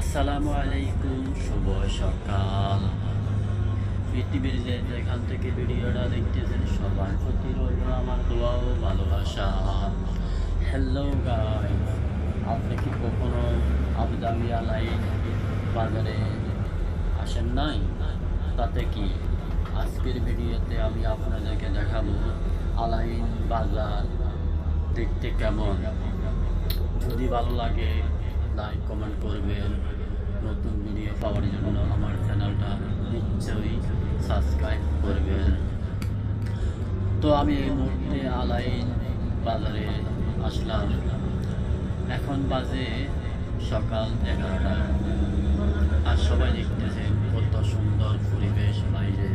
আসসালামু আলাইকুম, শুভ সকাল। পৃথিবীর যে যেখান থেকে ভিডিওটা দেখতেছেন, সবার প্রতি রইল আমার দোয়া ও ভালোবাসা। হ্যালো গাই আপনি কি কখনো আবুধাবি আলাইন বাজারে আসেন নাই? তাতে কি? আজকের ভিডিওতে আমি আপনাদেরকে দেখাবো আলাইন বাজার দেখতে কেমন। যদি ভালো লাগে লাইক কমেন্ট করবেন। পাওয়ার জন্য আমার চ্যানেলটা নিশ্চয়ই সাবস্ক্রাইব করবেন তো আমি এই মুহূর্তে আলাইন বাজারে আসলাম। এখন বাজে সকাল এগারোটা। আর সবাই দেখতেছেন কত সুন্দর পরিবেশ বাইরে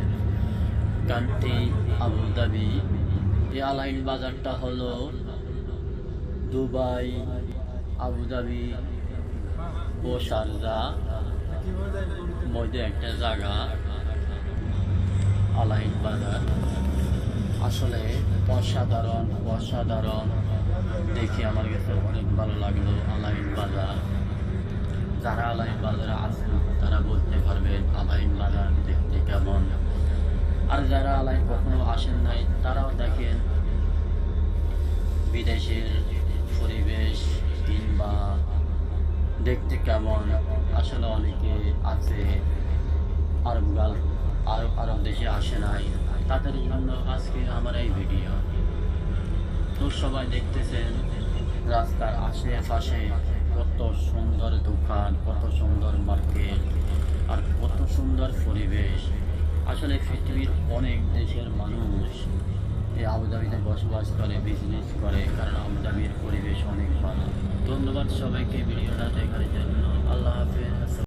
কান্ট্রি আবুধাবি এই আলাইন বাজারটা হলো দুবাই আবুধাবি ও শারজা মধ্যে একটা জায়গা। আলাইন বাজার। আসলে অসাধারণ অসাধারণ। দেখে আমার কাছে অনেক ভালো লাগল আলাইন বাজার। যারা আলাইন বাজারে আছেন, তারা বলতে পারবেন আলাইন বাজার দেখতে কেমন। আর যারা আলাইন কখনো আসেন নাই, তারাও দেখেন বিদেশের পরিবেশ কিংবা দেখতে কেমন। আসলে অনেকে আছে আরব গাল আরব আরব দেশে আসে নাই। তাদের জন্য আজকে আমার এই ভিডিও। তো সবাই দেখতেছেন, রাস্তার আশেপাশে কত সুন্দর দোকান, কত সুন্দর মার্কেট, আর কত সুন্দর পরিবেশ। আসলে পৃথিবীর অনেক দেশের মানুষ এই আবুধাবিতে বসবাস করে বিজনেস করে, কারণ আবুধাবির পরিবেশ অনেক ভালো। ধন্যবাদ সবাইকে ভিডিওটা দেখার জন্য। আল্লাহ হাফেজ।